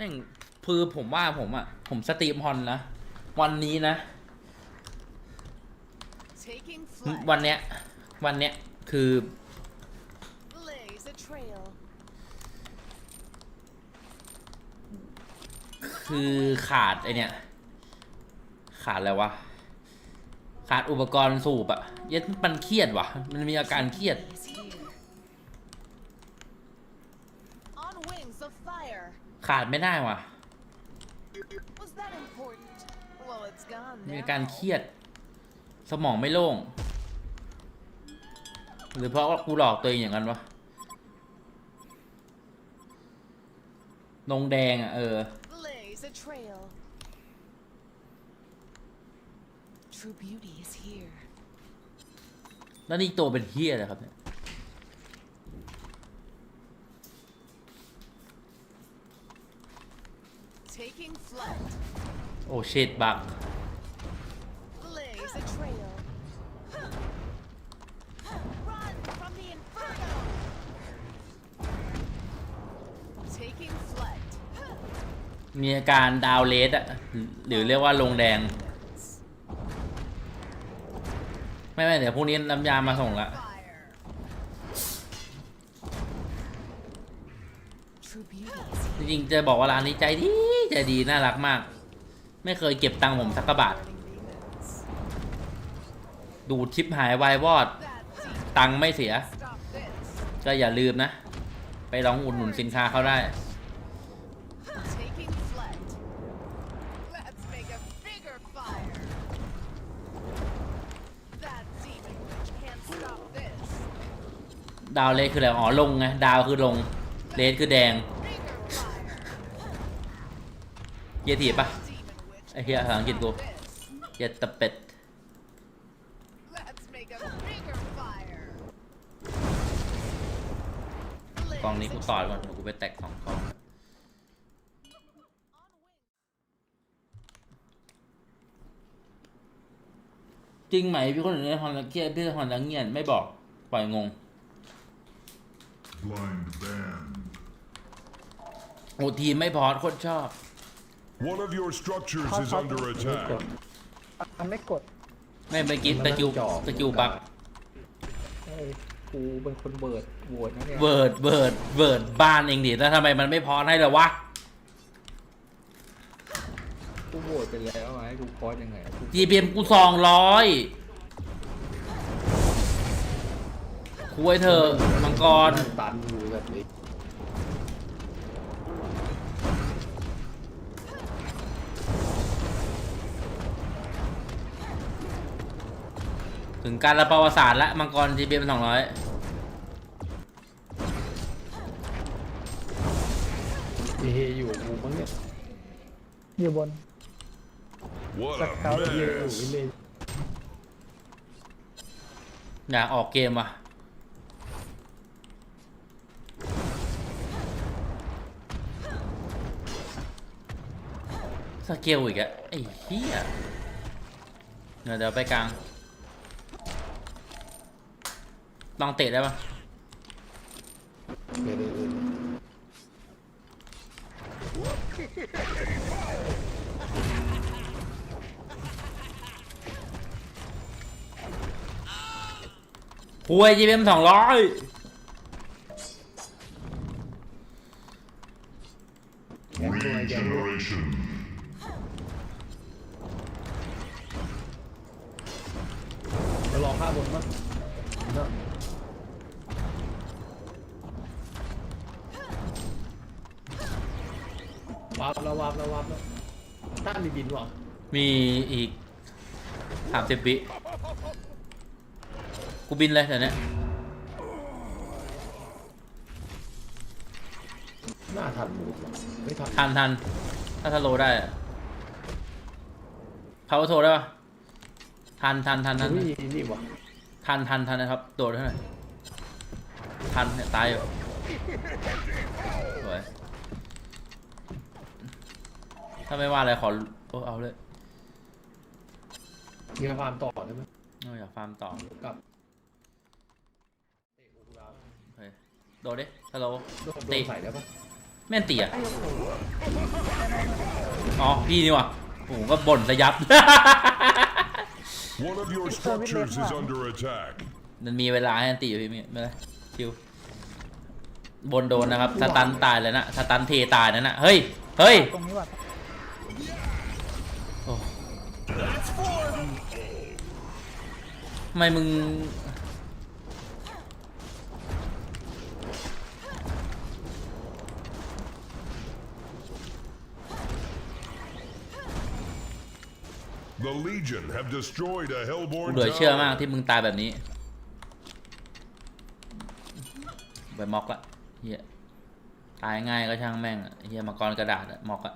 แม่งคือผมว่าผมอะ ผมสตรีมฮอนนะ วันนี้นะ Taking flight. วันเนี้ย วันเนี้ย คือ Blaze a trail. คือขาดไอเนี้ย ขาดอะไรวะ ขาดอุปกรณ์สูบอะเย็ดมันเครียดว่ะมันมีอาการเครียด Is here. On wings of fire. ขาดไม่ได้ว่ะ Was that important? Well, it's gone มี now. อาการเครียด สมองไม่โล่ง หรือเพราะว่ากูหลอกตัวเองอย่างนั้นวะนงแดงอะ เออ Blaze a trail. True beauty is here. แล้วนี่ตัวเป็นเฮียเลยครับเนี่ย Taking flight. โอ้เชิดบัก Blaze a trail. Run from the inferno. Taking flight. มีอาการดาวเลสอะหรือเรียกว่าลงแดง ไม่ไม่เดี๋ยวพรุ่งนี้น้ำยามาส่งละ Fire. จริงๆจะบอกว่าร้านนี้ใจดีใจดีน่ารักมาก ไม่เคยเก็บตังค์ผมสักกบาท ดูดชิปหายวายวอด ตังค์ไม่เสีย ก็อย่าลืมนะ ไปลองอุดหนุนสินค้าเขาได้ ดาวเลสคืออะไร อ๋อ ลงไง ดาวคือลง เลสคือแดง Bigger fire. เยียถีบปะ Demon witch ไอ้เหี้ย can't ภาษาอังกฤษ stop กู this. เยียตะเป็ด Let's make a bigger fire. กล่องนี้กู Blaze ต่ a อก่อนเดี๋ยวกูไปแตกสองกล่อง จริงไหมพี่คนอื่นในฮอนเครียดพี่ฮอนลังเงียนไม่บอก ปล่อยงง Blind band. โอ้ทีมไม่พอโคตรชอบ One of your structures ท็อป is ท็อป under ไม่กด attack. มันไม่กดไม่ไปกินตะกิวมันจอกตะกิวบักเอ้ยกูเป็นคนเบิร์ดโหวตนะเนี่ยเวิร์ดเวิร์ดเวิร์ดบ้านเองดิแล้วทำไมมันไม่พอให้เลยวะกูโหวตไปแล้วไงกูคอสยังไงกู GPM กูสองร้อยคุยเธอะมังกรนั่งตันอยู่แบบนี้ ถึงการละประวัติศาสตร์และมังกร GPM สองร้อยมีเฮอยู่กูมั้งเนี่ยอยู่บน What สัก a เขาเฮอยู่ mess. เลยอยากออกเกมว่ะสเกลอีกอะไอ้เหี้ยเดี๋ยวเดี๋ยวไปกลาง ลองเตะได้ปะเดี๋ยวเดี๋ยวเดี๋ยวคุย GPM สองร้อยมาราลองข้าบนมั้ง ววาร์ปแล้ววาร์ปแล้วต้านมีบินวะมีอีกสามสิบวิกูบินเลยเดี๋ยวนี้หน้าทันอยู่ไม่ทันทันทันถ้าทะโลได้อะพาวโทได้ปะทันทันทันทันอุ้ยนี่วะทันทันทันนะครับ โดดเท่าไหร่ทันเนี่ยตายอยู่สวย ถ้าไม่ว่าอะไรขอโอ้เอาเลยมีฟาร์มต่อได้ไหมเอาอยากฟาร์มต่อกับโอเคโดดดิทะโลโดนโดตีนใส่ได้ปะแม่นเตี่ยอ๋อ พี่นี่วะโอ้โหก็บ่นสยับ One of your structures is under attack. มันมีเวลาให้อันติอยู่พี่ไม่เป็นไรชิวบนโดนนะครับสตันตายเลยนะสตันเทตายนั่นนะเฮ้ย เฮ้ย ตรงนี้ว่ะ ทำไมมึง The Legion have destroyed a กู Hellborn เหลือเชื่อมาก tower. ที่มึงตายแบบนี้ ไปม็อกละเฮียตายง่ายก็ช่างแม่งอะเฮียมังกรกระดาษอะม็อกอะ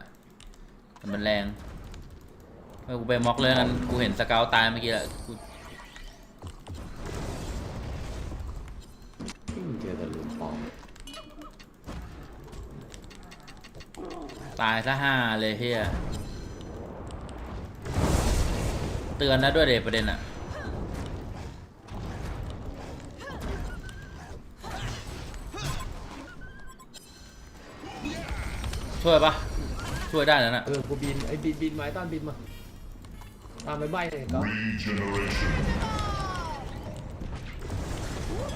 แต่มันแรงเออกูไปม็อกเลยงั้นกูเห็นสเกลตายเมื่อกี้แหละกู ตายซะห้าเลยเฮียเตือนแล้วด้วยเด็ประเด็นอะช่วยปะช่วยได้แล้วนะเออกูบินไอ้บินบินไม้ต้านบินมาตามไปใบเลยก็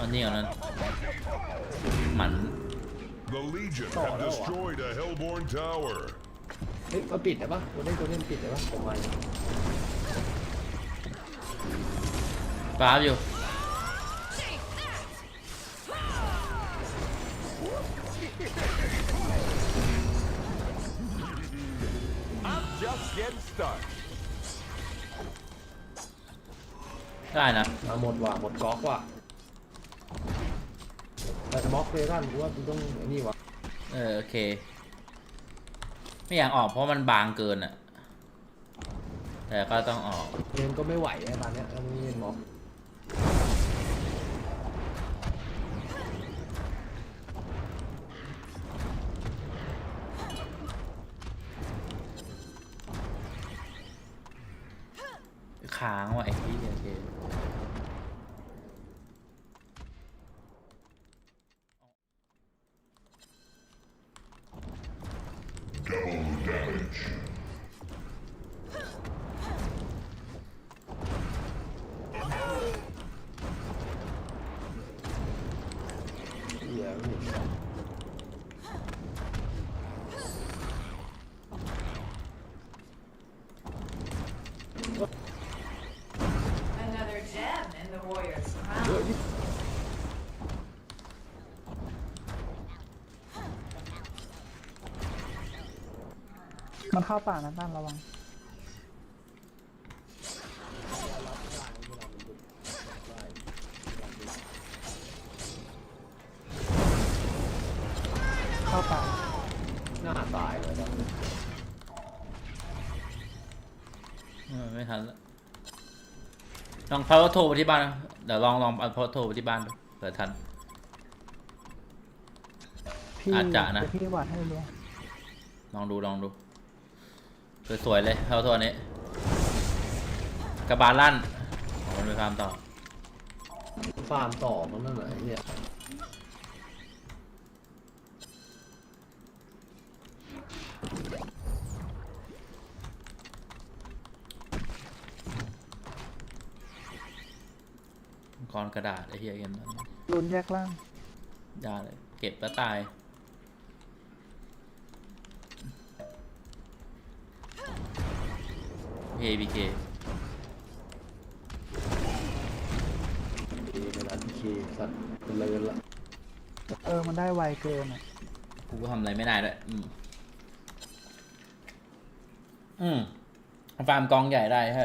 อันนี้ก่อนนั้นหมัน The Legion have destroyed a Hellborn tower. เฮ้ยมาปิดได้ปะตัวเล่นตัวเล่นปิดได้ปะผมมาปราบอยู่ได้นะมาหมดว่ะหมดก๊อกว่ะ แต่บล็อกเลยท่านกูว่ากูต้องไอ้นี่ว่ะเออโอเค ไม่อยากออกเพราะมันบางเกินอะแต่ก็ต้องออกเกมก็ไม่ไหวไอ้ตอนเนี้ยถ้าไม่มีบล็อกค้างว่ะไอ้ที่โอเค เหี้ยไม่เห็น Another gem in the warrior's เย crown. อะดิ มันเข้าป่านะต้านระวัง เข้าป่า หน้าตายเลยตอนนี้เออไม่ทันละลองพาวโทรไปที่บ้านนะเดี๋ยวลองลองเอาพาวโทรไปที่บ้านดูเผื่อทัน พี่อาจจะนะ เดี๋ยวพี่วัดให้ดูลองดูลองดู สวยๆเลยพาวโทรอันนี้ กระบาลลั่นของมันไปฟาร์มต่อ ฟาร์มต่อมันนั่นแหละไอ้เนี่ยมังกรกระดาษไอ้เหี้ยเกมนั้นรุนแยกล่าง ยาเลย เก็บแล้วตาย PABK ดีเวลาที่เคสัตว์เป็นเลยละเออ มันได้ไวเกินอะกูก็ทำอะไรไม่ได้ด้วยอืมอืมฟาร์มกองใหญ่ได้ใช่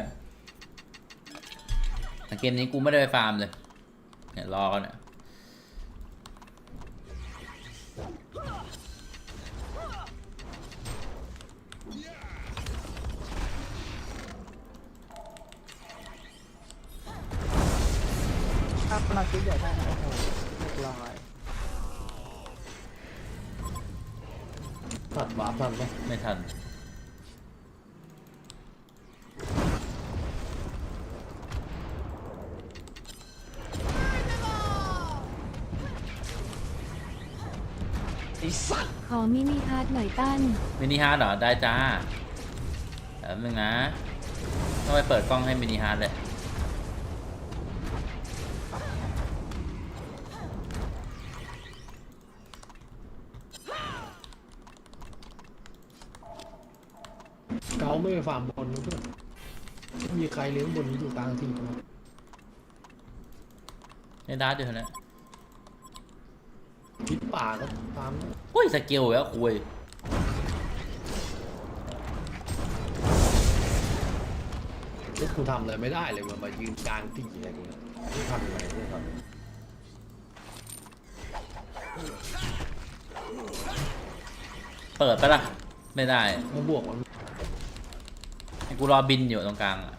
แต่เกมนี้กูไม่ได้ไปฟาร์มเลย เนี่ยรอกันเนี่ย ขอมินิฮาร์ดหน่อยตั้น มินิฮาร์ดเหรอ ได้จ้าแป๊บนึงนะต้องไปเปิดกล้องให้มินิฮาร์ดเลย เกาไม่ไปฟาร์มบนนะเพื่อนไม่มีใครเลี้ยงบนนี้อยู่กลางทีมนะในดาร์ดอยู่นะพิษป่าก็ฟาร์ม โอ้ยสเกิลแล้วคุยแล้วกูทำอะไรไม่ได้เลยมันมายืนกลางตีอะไรอย่างเงี้ยไม่ทำอะไรไม่ทำเปิดปะล่ะไม่ได้มาบวกมันให้กูรอบินอยู่ตรงกลางอะ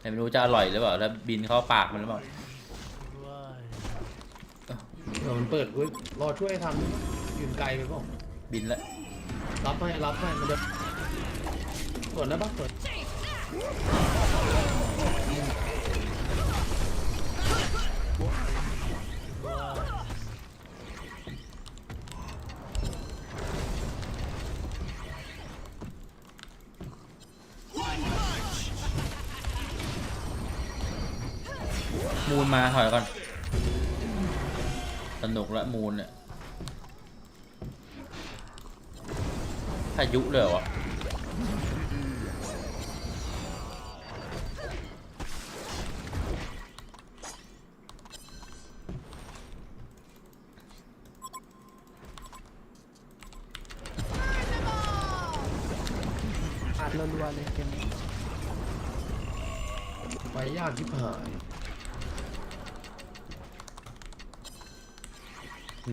แต่ไม่รู้จะอร่อยหรือเปล่าแล้วบินเข้าปากมันหรือเปล่าเดี๋ยวมันเปิดเว้ยรอช่วยทำ ยืนไกลไปเปล่าบินแล้วรับให้รับให้มันจะเปิดได้ปะเปิดมูนมาถอยก่อน สนุกละมูนเนี่ย พายุเลยเหรอวะอัดรัวๆเลยเกมนี้ไปยากชิบหาย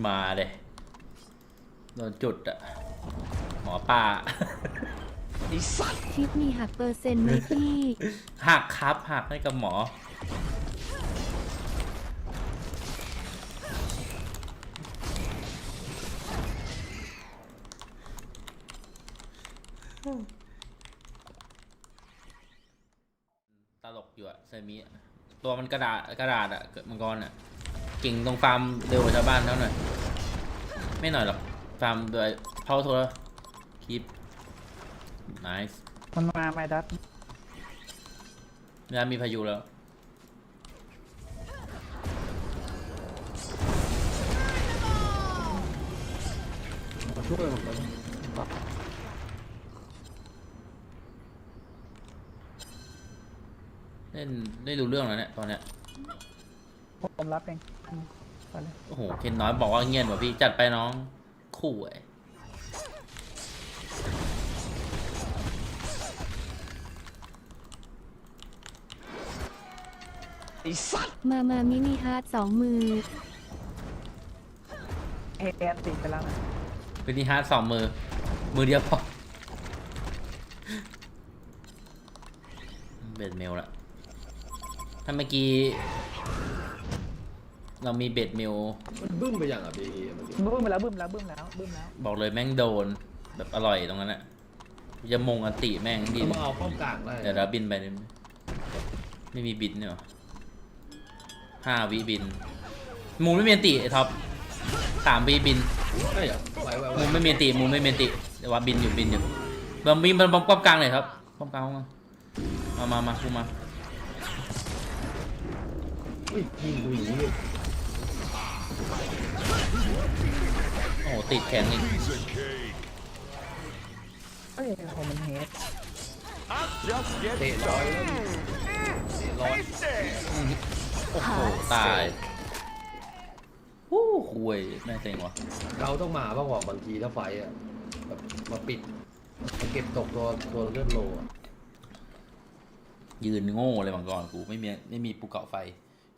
มาเลยโดนจุดอะ หมอป่าคลิปมีหักเปอร์เซ็นต์ไหมพี่ หักครับหักให้กับหมอ ตลกอยู่อะเซมิอะตัวมันกระดาษกระดาษอะเกิดมังกรอะเก่งตรงฟาร์มเร็วกว่าชาวบ้านเท่าหน่อยไม่หน่อยหรอกฟาร์มโดยเพาโทร คลิป nice มันมาไมดัสแล้วมีพายุแล้ว มาช่วยมันเล่นได้รู้เรื่องแล้วเนี่ยตอนเนี้ยผมรับเองอืมไปเลย โอ้โห เคนน้อยบอกว่าเงียบกว่าพี่ จัดไปน้อง คู่ไอ้ มามามินิฮาร์ดสองมือเอเอนติดไปแล้วนะเป็นที่ฮาร์ดสองมือ มือเดียวพอเบ็ดเมลละถ้าเมื่อกี้ เรามีเบ็ดเมล มันบึ้มไปอย่างอะบีเมื่อกี้บึ้มไปแล้วบึ้มแล้วบึ้มแล้วบึ้มแล้วบอกเลยแม่งโดน แบบอร่อยตรงนั้นอะจะมงอันติแม่งดีเอามาเอาป้อมกลางได้เดี๋ยวเราบินไปเลยไม่มีบินเนี่ยหรอ ห้าวิบิน มูไม่มีอันติไอ้ท็อปสามวิบินใช่เหรอไว้ไว้ไว้มูไม่มีอันติมูไม่มีอันติแต่ว่าบินอยู่บินอยู่บอมบินบอมบอมป้อมกลางเลยครับป้อมกลางมามามามาคูมาอุ้ยยิงกูอย่างนี้เลยโอ้โหติดแข็งอีก Piece of cake. เอ้ยผมมันเฮดเตะร้อยแล้วเตะร้อย โอ้โห ตายวู้คุยแม่งเซ็งวะเราต้องมาบ้างว่าบางทีถ้าไฟอะแบบมาปิดมาเก็บตกตัวตัวเลือดโลอะยืนโง่เลยมังกรกูไม่มีไม่มีภูเกาะไฟ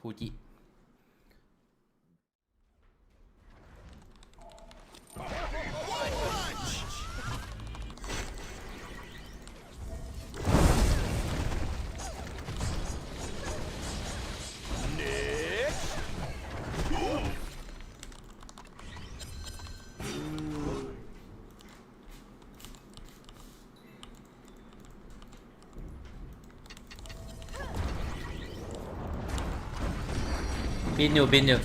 ฟูจิ บินอยู่บินอยู่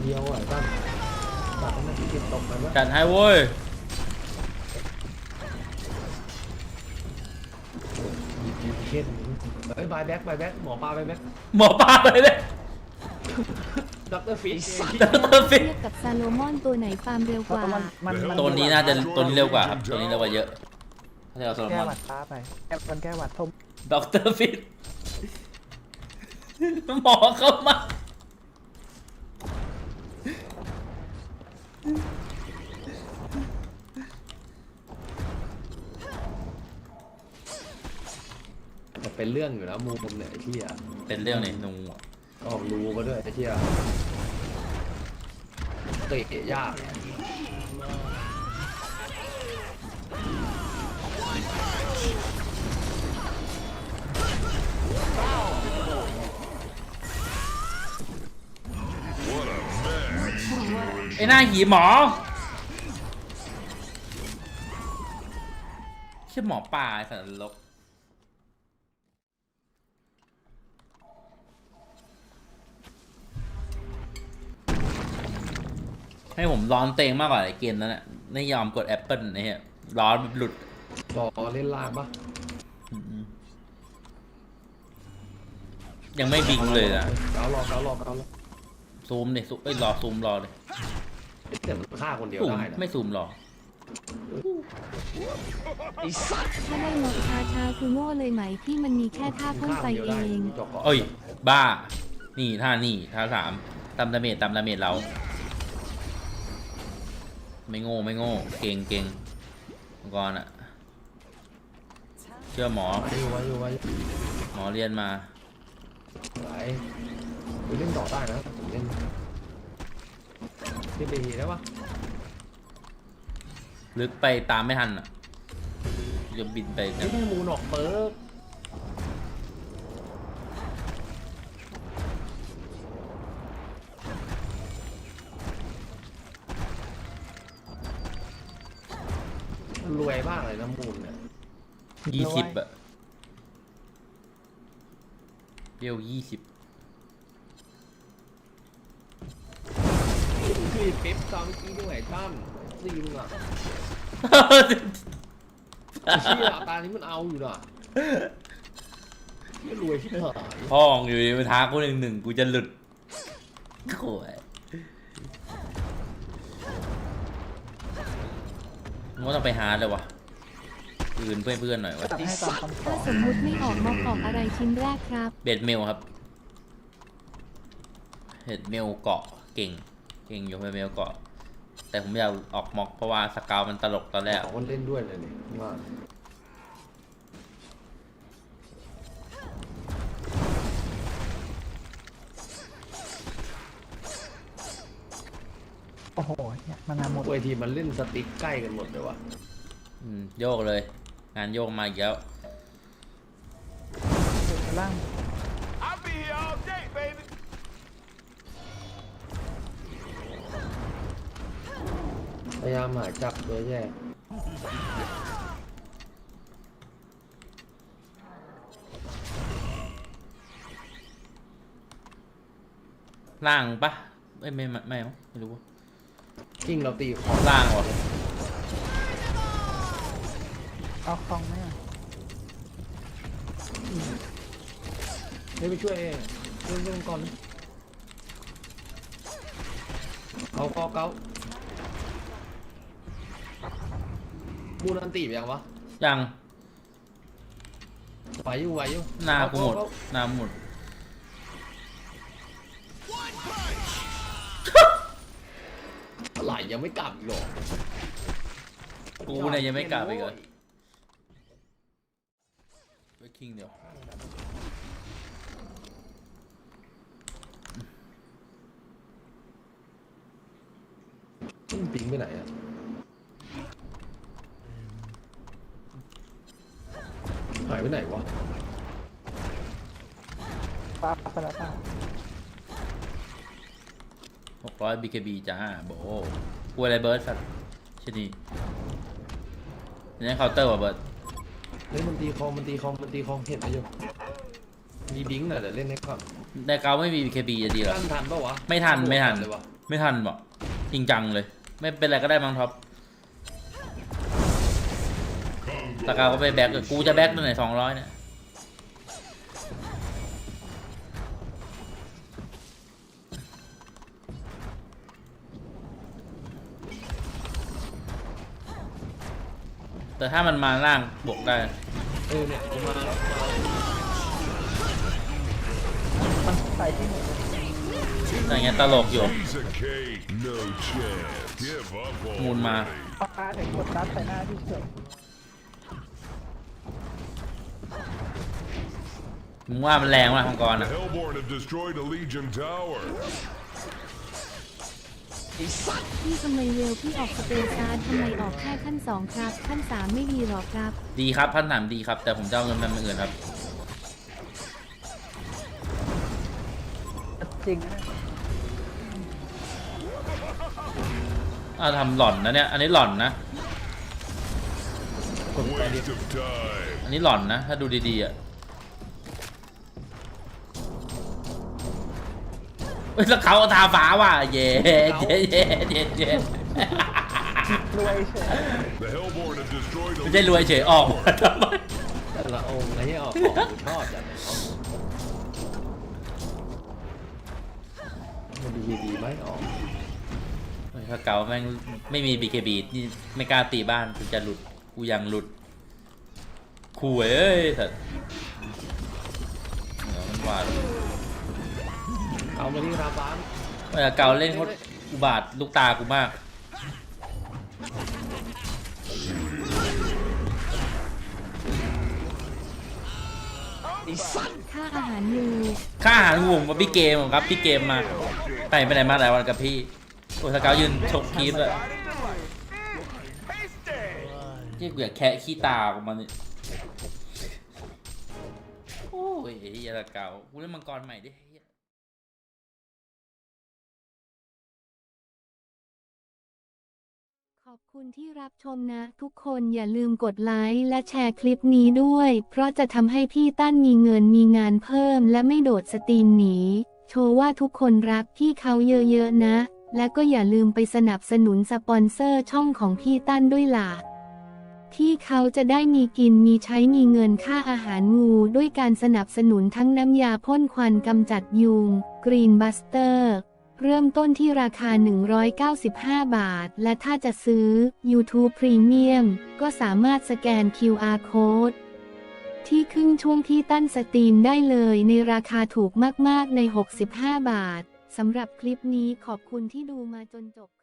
เดียวอะท่านตัดให้มันเก็บตกไปวะจัดให้เว้ยหยิบหยิบเช่นเฮ้ยบายแบ็กบายแบ็กหมอปลาบายแบ็กหมอปลาไปเลยด็อกเตอร์ฟิชดรฟิตเทียบกับซาโลมอนตัวไหนฟาร์มเร็วเพกราะว่าว่ามันมันมันตัวนี้น่าจะตัวนี้เร็วกว่าครับตัวนี้เร็วกว่าเยอะ ถ้าเราโซโลแก้มอนหวัดช้าไปแก้มันแก้หวัดทมด็อกเตอร์ฟิตหมอเข้ามาแต่เป็นเรื่องอยู่นะมูผมเนี่ยไอ้ที่อะเป็นเรื่องในนูอะออกรูมาด้วยไอ้ที่อะเตะยาก ไอ้หน้าหีหมอชื่อหมอปลาไอ้สัตว์นรกให้ผมร้อนเตงมากกว่าไอ้เกมนั้นน่ะไม่ยอมกดแอปเปิลไอ้เหี้ยร้อนหลุด ต่อเล่นลางปะ อืม ยังไม่บิงเลยนะเการอเการอเการอซูมดิซูมเอ้ยรอซูมรอเลยแต่มันฆ่าคนเดียวซูมได้นะไม่ซูมรอถ้าได้นกชาชาคือโง่เลยไหมที่มันมีแค่ท่าพ่นไฟฆ่าคนดียวเอได้ง จอกเกาะเอ้ย บ้า นี่ท่านี่ท่าสามตามดาเมจตามดาเมจเรา ไม่โง่ไม่โง่ เก่งเก่งมังกรอะเชื่อหมอ ไว้อยู่ไว้อยู่ไว้อยู่หมอเรียนมา ไหวไปเล่นต่อได้นะผมเล่นขึ้นไปทีได้ปะลึกไปตามไม่ทันอะจะบินไปไม่ได้มูนออกเปิร์กมันรวยมากเลยนะมูนเนี่ย ยี่สิบอะ เบี้ยวยี่สิบคือเป๊ปตามเมื่อกี้ด้วยตั้มซีมอะไอ้เชี่ยตานี้มันเอาอยู่น่ะไม่รวยชิบหายพ่องอยู่ดีมาท้ากูหนึ่งหนึ่งกูจะหลุดโอ้ยมึงว่าต้องไปหาเลยวะ อื่นเพื่อนเพื่อนๆหน่อยวะตัดให้ตอนคอนต่ถ้าอสมมุติไม่ออกมอกออกอะไรชิ้นแรกครับ เบ็ดเมลครับเห็ดเมลเกาะเก่ง เก่งอยู่เบ็ดเมลเกาะ แต่ผมอยากออกม็อกเพราะว่าสกาวมันตลกตอนแรกสองคนเล่นด้วยเลยนี่ว่าโอ้โหเนี่ยมันงานหมดเวทีมันเล่นสติ๊กใกล้กันหมดเลยว่ะอืมโยกเลย งานโยกมาอีกแล้วล่าง I'll be here all day, baby. พยายามหาจับตัวแยกล่างปะเอ้ยไม่ไม่ไม่มั้งไม่รู้ว่ากิ้งเราตีคอล่างวะ เอาคลองไหมอะให้ไปช่วยเองช่วยเรื่องก่อน เอาคอเกามูนันตีไปยังวะยังไหวอยู่ไหวอยู่หน้ากูหมดเอหน้าหมดๆไหลยังไม่กลับอีกเหรอกูเนี่ยยังไม่กลับอีกเลยไป คิงเดียวมันปิงไปไหนอะหายไปไหนวะปลาไปแล้วเปล่าหกร้อยบีเคบีจ้าโบกูอะไรเบิร์ดสัตว์ชนีนี่เคาน์เตอร์ว่ะเบิร์ด เล่นมันตีคอมมันตีคอมมันตีคอมเห็นไหมอยู่มีบิงค์น่ะเดี๋ยวเล่นให้ก่อนได้เกาไม่มีบีเคบีจะดีเหรอทันทันปะวะไม่ทันไม่ทัน เลยวะไม่ทันบอกจริงจังเลย ไม่เป็นไรก็ได้มั้งท็อปตะกาวก็ไปแบ็กกูจะแบ็กตัวไหนสองร้อยเนี่ย แต่ถ้ามันมาล่างบวกได้ เออเนี่ยกูมามันใส่ที่หนูแต่อย่างเงี้ยตลกอยู่ มูลมาปาถึงกดรับใส่หน้าพี่เฉยมึงว่ามันแรงมากมังกรอะ พี่ทำไมเวลพี่ออกสเปซาร์ทำไมออกแค่ขั้นสองครับ ขั้นสามไม่ดีหรอครับ ดีครับพันถามดีครับ แต่ผมจะเอาเงินมันมาอื่นครับจริงนะเนี่ยอ้าวทำหล่อนนะเนี่ย อันนี้หล่อนนะกดไปดิ Waste of time. อันนี้หล่อนนะ ถ้าดูดีๆอะ แล้วเขาเอาทาฟ้าว่ะเย้เย้เย้เย้เย้รวยเฉย The Hellborn have destroyed a ไม่ใช่รวยเฉยออกมาทำไมแต่ละองค์ไอ้ที่ออกของกูชอบจังมันดีดีๆไหมออกเฮ้ยถ้าเก่าแม่งไม่มี BKB นี่ไม่กล้าตีบ้านกูจะหลุดกูยังหลุดคุยเอ้ยสัตว์เหนือมันหวาด เอามาที่ราบ้านเวลาเกาเล่นเขาอุบาทลูกตากูมากค่าอาหารยูค่าอาหารงูมาพี่เกมครับพี่เกมมาไปไปไหนมาหลายวันกับพี่โอ้สเกายืนชกคีบเลยที่เกลียดแคะขี้ตาของมันนี่โอ้ยไอ้เหี้ยสเกากูเล่นมังกรใหม่ดิ คุณที่รับชมนะทุกคนอย่าลืมกดไลค์และแชร์คลิปนี้ด้วย เพราะจะทำให้พี่ตั้นมีเงินมีงานเพิ่มและไม่โดดสตรีมหนี โชว์ว่าทุกคนรักพี่เขาเยอะๆนะ และก็อย่าลืมไปสนับสนุนสปอนเซอร์ช่องของพี่ตั้นด้วยล่ะ ที่เขาจะได้มีกินมีใช้มีเงินค่าอาหารงูด้วยการสนับสนุนทั้งน้ำยาพ่นควันกำจัดยุง Green Buster เริ่ เริ่มต้นที่ราคา 195 บาท และถ้าจะซื้อ YouTube Premium ก็สามารถสแกน QR Code ที่ครึ่งช่วงที่ตั้นสตรีมได้เลยในราคาถูกมาก ๆ ใน 65 บาท สำหรับคลิปนี้ขอบคุณที่ดูมาจนจบ